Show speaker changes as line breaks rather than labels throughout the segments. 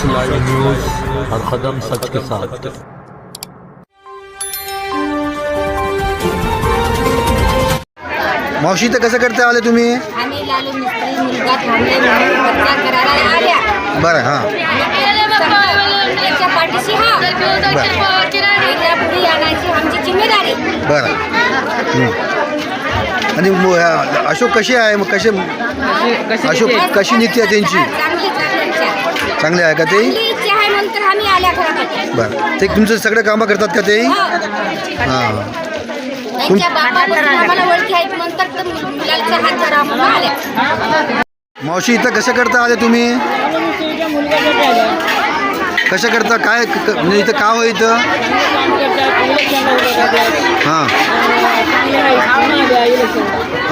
सच live news हर कदम सच के साथ।
मावशी तर कसं करता आले तुम्ही?
आम्ही लालू मिस्त्री मुलगा थांबले म्हणून प्रचार करायला आल्या.
बरं हां.
आणि त्याच्या पाठीशी हा. त्याच्या पुढे आणायची आमची जिम्मेदारी.
बरं. हं. आणि मु- अशोक कशी आहे? मग कसे अशोक कशी नीती आहे त्यांची?
चांगली चांगली
आहे का ते? बरं. ते तुमचं सगळे कामं करतात का ते?
हो.
हां. मावशी इथं कसं करता आले तुम्ही? कसं करता? काय क- क- म्हणजे इथं का हो इथं? हां.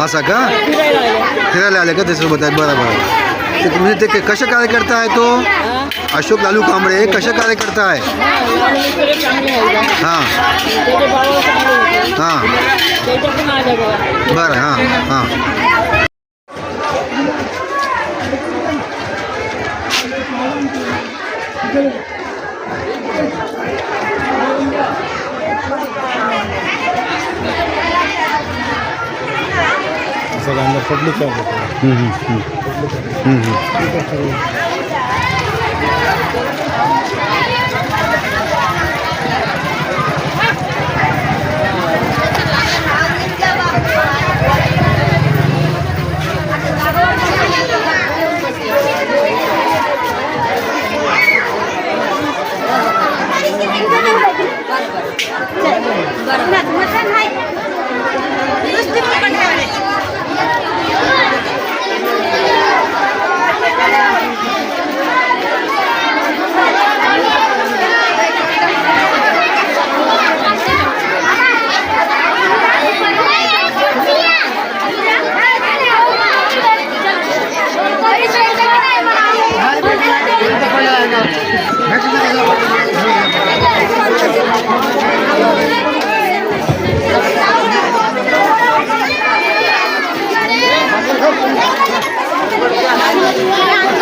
असं का? फिरायला आले का त्याच्यासोबत आहे बरं बरं. ते म्हणजे ते क- कार्यकर्ता है तो अशोक लालू कांबळे कशा कार्यकर्ता आहे हाँ। हाँ। बरं, हाँ हाँ। सगळं आमदार पब्लिक आहे Gracias. ayudar.